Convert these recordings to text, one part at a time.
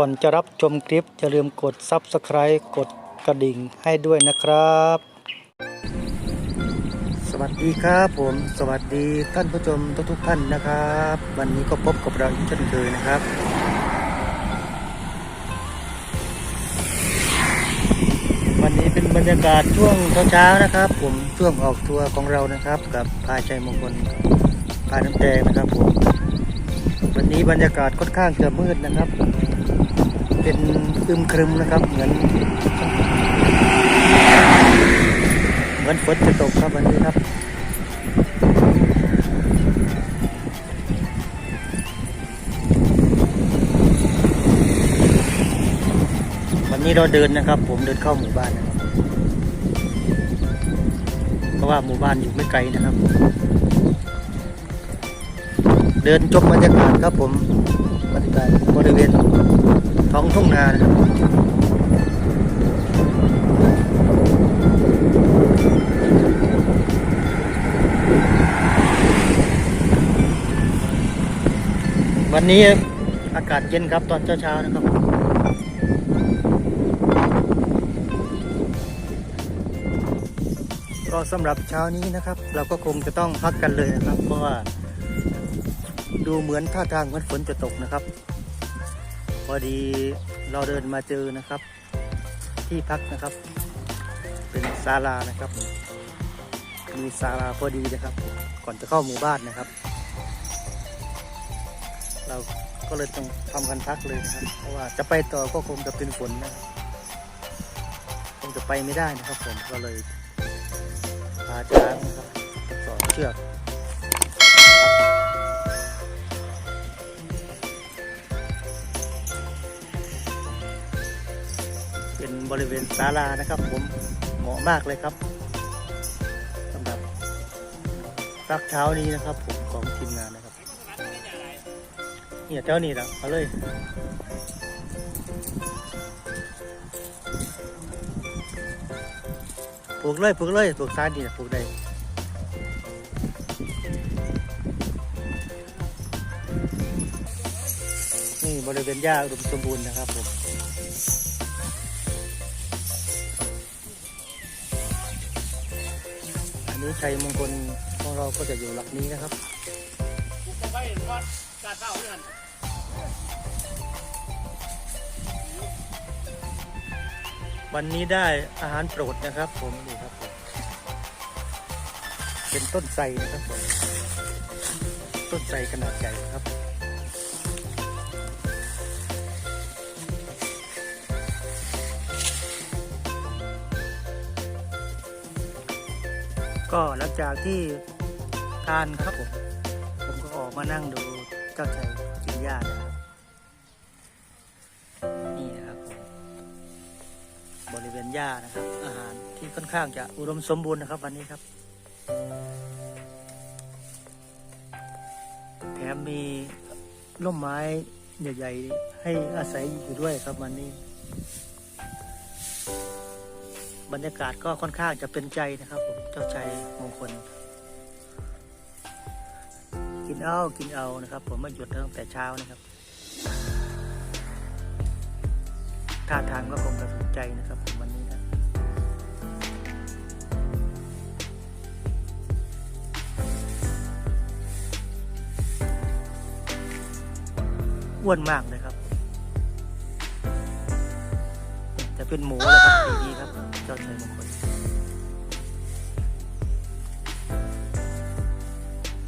ก่อนจะรับชมคลิปอย่าลืมกด Subscribe กดกระดิ่งให้ด้วยนะครับ สวัสดีครับผม สวัสดีท่านผู้ชมทุกทุกๆท่านนะครับ วันนี้ก็พบกับเราอีกเช่นเคยนะครับ วันนี้เป็นบรรยากาศช่วงเช้าๆนะครับ ผมช่วงออกทัวร์ของเรานะครับ กับพาชัยมงคลพาน้ำแดงนะครับผมวันนี้บรรยากาศค่อนข้างจะมืดนะครับ เป็นอึมครึมนะครับ เหมือน เหมือนฝนจะตกครับวันนี้ครับวันนี้เราเดินนะครับ ผมเดินเข้าหมู่บ้านนะครับเพราะว่าหมู่บ้านอยู่ไม่ไกลนะครับ เดินชมบรรยากาศครับผมบรรยากาศบริเวณ ท้องทุ่งนานะครับวันนี้อากาศเย็นครับตอนเช้าๆนะครับ ก็สำหรับเช้านี้นะครับ เราก็คงจะต้องพักกันเลยนะครับ เพราะว่าดูเหมือนท่าทางเหมือนฝนจะตกนะครับ พอดีเราเดินมาเจอนะครับ ที่พักนะครับ เป็นศาลานะครับ มีศาลาพอดีนะครับ ก่อนจะเข้าหมู่บ้านนะครับ เราก็เลยต้องทำกันพักเลยนะครับ เพราะว่าจะไปต่อก็คงจะเป็นฝนนะคงจะไปไม่ได้นะครับผมก็เลยพาช้างนะครับสอนเชือก บริเวณศาลานะครับ ผมเหมาะมากเลยครับสำหรับพักเช้านี้นะครับ ผมของทีมงานนะครับเนี่ยเจ้านี่นะเอาเลยปลูกเลยปลูกเลยปลูกซ้ายนี่นะปลูกได้นี่บริเวณหญ้าอุดมสมบูรณ์นะครับผม นี้ชัยมงคลของเราก็จะอยู่หลักนี้นะครับวันนี้ได้อาหารโปรดนะครับ ผมนี่ครับผมเป็นต้นไทรนะครับผมต้นไทรขนาดใหญ่ครับ ก็หลังจากที่ทานครับผม ผมก็ออกมานั่งดูเจ้าชายกินหญ้านะครับ นี่นะครับผมบริเวณหญ้านะครับ อาหารที่ค่อนข้างจะอุดมสมบูรณ์นะครับ วันนี้ครับ แถมมีร่มไม้ใหญ่ ๆ ให้อาศัยอยู่ด้วยครับวันนี้ บรรยากาศก็ค่อนข้างจะเป็นใจนะครับผมเจ้าชัยมงคล กินเอากินเอานะครับ ผมมาหยุดตั้งแต่เช้านะครับท่าทางก็คงจะสนใจนะครับผมวันนี้นะอ้วนมากเลย เป็นหมูเลยครับปีนี้ครับเจ้าชัยมงคล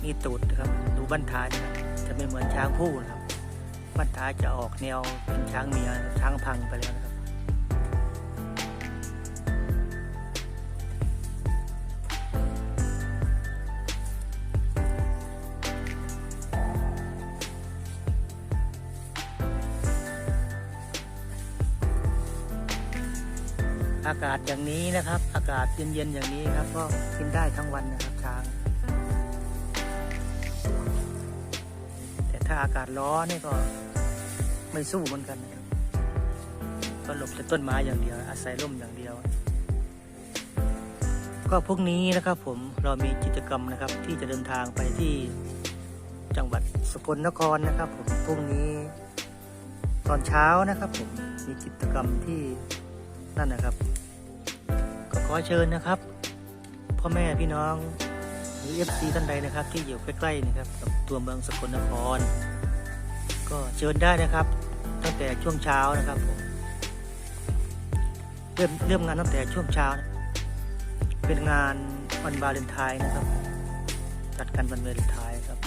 นี่ตูดนะครับ ดูบั้นท้ายนะครับ จะไม่เหมือนช้างผู้นะครับบั้นท้ายจะออกแนวเป็นช้างเมียช้างพังไปแล้วนะครับ อากาศอย่างนี้นะครับ อากาศเย็นๆอย่างนี้ครับ ก็กินได้ทั้งวันนะครับช้าง แต่ถ้าอากาศร้อนนี่ก็ไม่สู้เหมือนกันนะครับก็หลบแต่ต้นไม้อย่างเดียว อาศัยร่มอย่างเดียว ก็พรุ่งนี้นะครับผมเรามีกิจกรรมนะครับ ที่จะเดินทางไปที่จังหวัดสกลนครนะครับ ผมพรุ่งนี้ตอนเช้านะครับ ผมมีกิจกรรมที่ นั่นนะครับ ก็ขอเชิญนะครับ พ่อแม่พี่น้องหรือเอฟซีท่านใดนะครับ ที่อยู่ใกล้ๆนะครับกับตัวเมืองสกลนคร ก็เชิญได้นะครับ ตั้งแต่ช่วงเช้านะครับผมเริ่มเริ่มงานตั้งแต่ช่วงเช้านะเป็นงานวันวาเลนไทน์นะครับ จัดกันวันวาเลนไทน์ครับ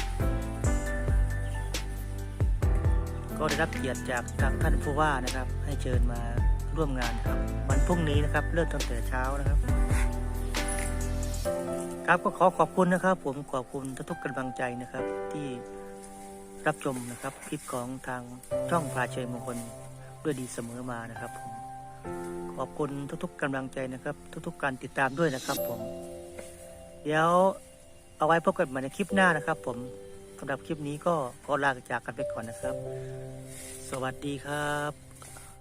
ก็ได้รับเกียรติจากทางท่านผู้ว่านะครับ ให้เชิญมา ร่วมงานครับ วันพรุ่งนี้นะครับ เริ่มตั้งแต่เช้านะครับ ครับก็ขอขอบคุณนะครับ ผมขอบคุณทุกกำลังใจนะครับ ที่รับชมนะครับคลิปของทางช่องพาเชยมงคลด้วยดีเสมอมานะครับผมขอบคุณทุกๆกำลังใจนะครับ ทุกๆการติดตามด้วยนะครับ ผม เดี๋ยวเอาไว้พบกันใหม่ในคลิปหน้านะครับ ผมสำหรับคลิปนี้ก็ขอลาจากกันไปก่อนนะครับ สวัสดีครับ